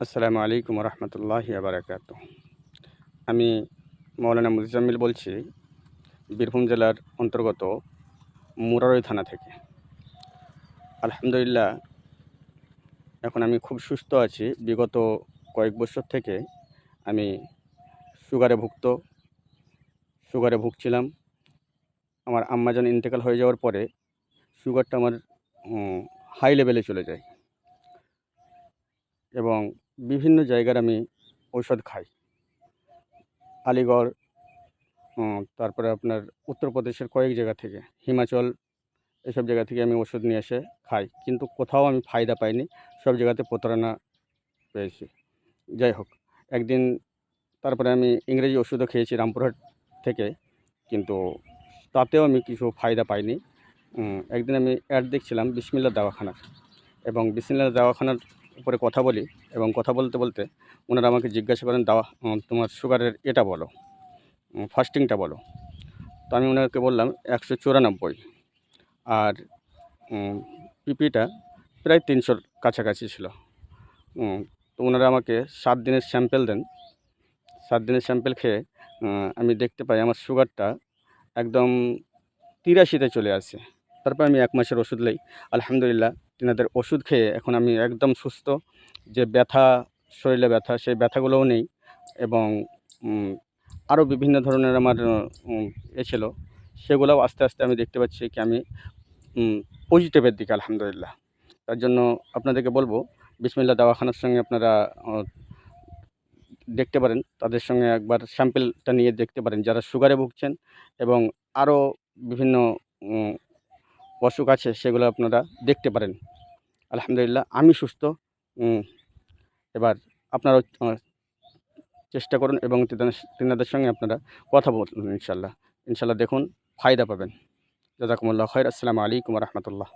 আসসালামু আলাইকুম রহমতুল্লাহি আবরাকাত। আমি মৌলানা মুজাম্মিল বলছি, বীরভূম জেলার অন্তর্গত মুরারই থানা থেকে। আলহামদুলিল্লাহ, এখন আমি খুব সুস্থ আছি। বিগত কয়েক বছর থেকে আমি সুগারে ভুক্ত, সুগারে ভুগছিলাম। আমার আম্মাজান ইন্তেকাল হয়ে যাওয়ার পরে সুগারটা আমার হাই লেভেলে চলে যায়। এবং বিভিন্ন জায়গার আমি ঔষধ খাই। আলিগড় তারপরে আপনার উত্তরপ্রদেশের কয়েক জায়গা থেকে, হিমাচল, এসব জায়গা থেকে আমি ওষুধ নিয়ে এসে খাই। কিন্তু কোথাও আমি ফায়দা পাইনি, সব জায়গাতে প্রতারণা পেয়েছি। যাই হোক, একদিন তারপরে আমি ইংরেজি ওষুধও খেয়েছি রামপুরহাট থেকে, কিন্তু তাতেও আমি কিছু ফায়দা পাইনি। একদিন আমি অ্যাড দেখছিলাম বিসমিল্লা দাওয়াখানার এবং বিসমিল্লা দাওয়াখানার উপরে কথা বলি এবং কথা বলতে বলতে ওনারা আমাকে জিজ্ঞাসা করেন দাওয়া তোমার সুগারের এটা বলো ফাস্টিংটা বলো। তো আমি ওনাকে বললাম, একশো চুরানব্বই। আর পিপিটা প্রায় তিনশোর কাছাকাছি ছিল। তো ওনারা আমাকে সাত দিনের স্যাম্পেল দেন। সাত দিনের স্যাম্পেল খেয়ে আমি দেখতে পাই আমার সুগারটা একদম তিরাশিতে চলে আসে তারপর আমি এক মাসের ওষুধ লই, আলহামদুলিল্লাহ তিনাদের ওষুধ খেয়ে এখন আমি একদম সুস্থ, যে ব্যথা, শরীরে ব্যথা, সেই ব্যথাগুলোও নেই এবং আরও বিভিন্ন ধরনের আমার এ ছিল, সেগুলোও আস্তে আস্তে আমি দেখতে পাচ্ছি কি আমি পজিটিভের দিকে, আলহামদুলিল্লাহ। তার জন্য আপনাদেরকে বলব বিসমিল্লা দাওয়াখানার সঙ্গে আপনারা দেখতে পারেন, তাদের সঙ্গে একবার স্যাম্পেলটা নিয়ে দেখতে পারেন, যারা সুগারে ভুগছেন এবং আরও বিভিন্ন অসুখ আছে, সেগুলো আপনারা দেখতে পারেন। আলহামদুলিল্লাহ, আমি সুস্থ। এবার আপনারাও চেষ্টা করুন এবং তেনাদের তিনাদের সঙ্গে আপনারা কথা বলুন ইনশাল্লাহ। ইনশাল্লাহ দেখুন, ফায়দা পাবেন। জাজাকুমুল্লাহ খৈর আসসালামু আলাইকুম রহমতুল্লাহ।